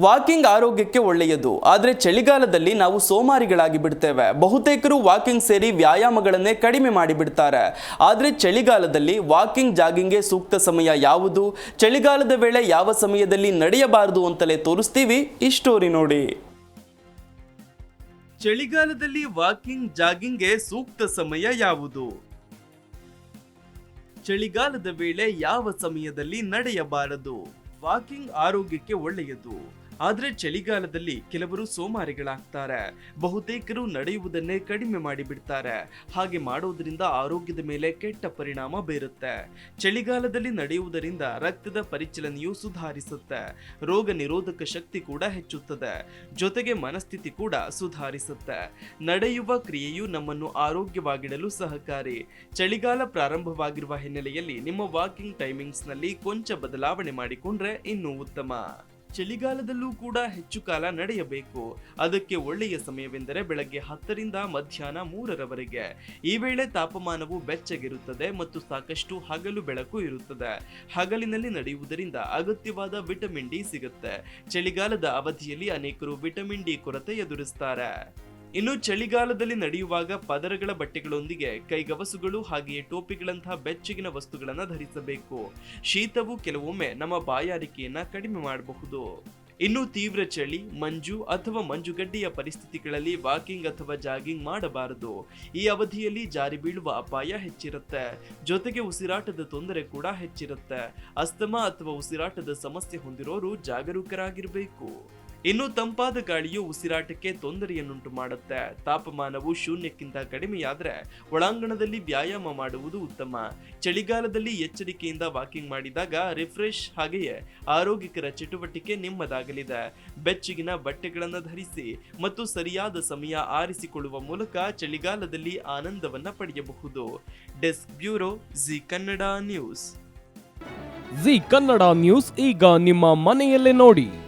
Walking ಆರೋಗ್ಯಕ್ಕೆ ಒಳ್ಳೆಯದು. ಆದರೆ ಚಳಿಗಾಲದಲ್ಲಿ ನಾವು ಸೋಮಾರಿಗಳಾಗಿ ಬಿಡ್ತೇವೆ. ಬಹುತೇಕರು ವಾಕಿಂಗ್ ಸೇರಿ ವ್ಯಾಯಾಮಗಳನ್ನೇ ಕಡಿಮೆ ಮಾಡಿಬಿಡ್ತಾರೆ. ಆದರೆ ಚಳಿಗಾಲದಲ್ಲಿ ವಾಕಿಂಗ್, ಜಾಗಿಂಗ್ಗೆ ಸೂಕ್ತ ಸಮಯ ಯಾವುದು? ಚಳಿಗಾಲದ ವೇಳೆ ಯಾವ ಸಮಯದಲ್ಲಿ ನಡೆಯಬಾರದು ಅಂತಲೇ ತೋರಿಸ್ತೀವಿ ಈ ಸ್ಟೋರಿ ನೋಡಿ. ಚಳಿಗಾಲದಲ್ಲಿ ವಾಕಿಂಗ್, ಜಾಗಿಂಗ್ಗೆ ಸೂಕ್ತ ಸಮಯ ಯಾವುದು? ಚಳಿಗಾಲದ ವೇಳೆ ಯಾವ ಸಮಯದಲ್ಲಿ ನಡೆಯಬಾರದು? ವಾಕಿಂಗ್ ಆರೋಗ್ಯಕ್ಕೆ ಒಳ್ಳೆಯದು. ಆದ್ರೆ ಚಳಿಗಾಲದಲ್ಲಿ ಕೆಲವರು ಸೋಮಾರಿಗಳಾಗ್ತಾರೆ. ಬಹುತೇಕರು ನಡೆಯುವುದನ್ನೇ ಕಡಿಮೆ ಮಾಡಿಬಿಡ್ತಾರೆ. ಹಾಗೆ ಮಾಡೋದ್ರಿಂದ ಆರೋಗ್ಯದ ಮೇಲೆ ಕೆಟ್ಟ ಪರಿಣಾಮ ಬೀರುತ್ತೆ. ಚಳಿಗಾಲದಲ್ಲಿ ನಡೆಯುವುದರಿಂದ ರಕ್ತದ ಪರಿಚಲನೆಯು ಸುಧಾರಿಸುತ್ತೆ. ರೋಗ ನಿರೋಧಕ ಶಕ್ತಿ ಕೂಡ ಹೆಚ್ಚುತ್ತದೆ. ಜೊತೆಗೆ ಮನಸ್ಥಿತಿ ಕೂಡ ಸುಧಾರಿಸುತ್ತೆ. ನಡೆಯುವ ಕ್ರಿಯೆಯು ನಮ್ಮನ್ನು ಆರೋಗ್ಯವಾಗಿಡಲು ಸಹಕಾರಿ. ಚಳಿಗಾಲ ಪ್ರಾರಂಭವಾಗಿರುವ ಹಿನ್ನೆಲೆಯಲ್ಲಿ ನಿಮ್ಮ ವಾಕಿಂಗ್ ಟೈಮಿಂಗ್ಸ್ನಲ್ಲಿ ಕೊಂಚ ಬದಲಾವಣೆ ಮಾಡಿಕೊಂಡ್ರೆ ಇನ್ನೂ ಉತ್ತಮ. ಚಳಿಗಾಲದಲ್ಲೂ ಕೂಡ ಹೆಚ್ಚು ಕಾಲ ನಡೆಯಬೇಕು. ಅದಕ್ಕೆ ಒಳ್ಳೆಯ ಸಮಯವೆಂದರೆ ಬೆಳಗ್ಗೆ ಹತ್ತರಿಂದ ಮಧ್ಯಾಹ್ನ ಮೂರರವರೆಗೆ. ಈ ವೇಳೆ ತಾಪಮಾನವು ಬೆಚ್ಚಗಿರುತ್ತದೆ ಮತ್ತು ಸಾಕಷ್ಟು ಹಗಲು ಬೆಳಕು ಇರುತ್ತದೆ. ಹಗಲಿನಲ್ಲಿ ನಡೆಯುವುದರಿಂದ ಅಗತ್ಯವಾದ ವಿಟಮಿನ್ ಡಿ ಸಿಗುತ್ತೆ. ಚಳಿಗಾಲದ ಅವಧಿಯಲ್ಲಿ ಅನೇಕರು ವಿಟಮಿನ್ ಡಿ ಕೊರತೆ ಎದುರಿಸ್ತಾರೆ. ಇನ್ನು ಚಳಿಗಾಲದಲ್ಲಿ ನಡೆಯುವಾಗ ಪದರಗಳ ಬಟ್ಟೆಗಳೊಂದಿಗೆ ಕೈಗವಸುಗಳು ಹಾಗೆಯೇ ಟೋಪಿಗಳಂತಹ ಬೆಚ್ಚಗಿನ ವಸ್ತುಗಳನ್ನು ಧರಿಸಬೇಕು. ಶೀತವು ಕೆಲವೊಮ್ಮೆ ನಮ್ಮ ಬಾಯಾರಿಕೆಯನ್ನ ಕಡಿಮೆ ಮಾಡಬಹುದು. ಇನ್ನು ತೀವ್ರ ಚಳಿ, ಮಂಜು ಅಥವಾ ಮಂಜುಗಡ್ಡೆಯ ಪರಿಸ್ಥಿತಿಗಳಲ್ಲಿ ವಾಕಿಂಗ್ ಅಥವಾ ಜಾಗಿಂಗ್ ಮಾಡಬಾರದು. ಈ ಅವಧಿಯಲ್ಲಿ ಜಾರಿ ಬೀಳುವ ಅಪಾಯ ಹೆಚ್ಚಿರುತ್ತೆ. ಜೊತೆಗೆ ಉಸಿರಾಟದ ತೊಂದರೆ ಕೂಡ ಹೆಚ್ಚಿರುತ್ತೆ. ಅಸ್ತಮಾ ಅಥವಾ ಉಸಿರಾಟದ ಸಮಸ್ಯೆ ಹೊಂದಿರೋರು ಜಾಗರೂಕರಾಗಿರಬೇಕು. ಇನ್ನು ತಂಪಾದ ಗಾಳಿಯು ಉಸಿರಾಟಕ್ಕೆ ತೊಂದರೆಯನ್ನುಂಟು ಮಾಡುತ್ತೆ. ತಾಪಮಾನವು ಶೂನ್ಯಕ್ಕಿಂತ ಕಡಿಮೆಯಾದರೆ ಒಳಾಂಗಣದಲ್ಲಿ ವ್ಯಾಯಾಮ ಮಾಡುವುದು ಉತ್ತಮ. ಚಳಿಗಾಲದಲ್ಲಿ ಎಚ್ಚರಿಕೆಯಿಂದ ವಾಕಿಂಗ್ ಮಾಡಿದಾಗ ರಿಫ್ರೆಶ್ ಹಾಗೆಯೇ ಆರೋಗ್ಯಕರ ಚಟುವಟಿಕೆ ನಿಮ್ಮದಾಗಲಿದೆ. ಬೆಚ್ಚಗಿನ ಬಟ್ಟೆಗಳನ್ನು ಧರಿಸಿ ಮತ್ತು ಸರಿಯಾದ ಸಮಯ ಆರಿಸಿಕೊಳ್ಳುವ ಮೂಲಕ ಚಳಿಗಾಲದಲ್ಲಿ ಆನಂದವನ್ನ ಪಡೆಯಬಹುದು. Desk bureau Zee Kannada news. Zee Kannada news ಈಗ ನಿಮ್ಮ ಮನೆಯಲ್ಲೇ ನೋಡಿ.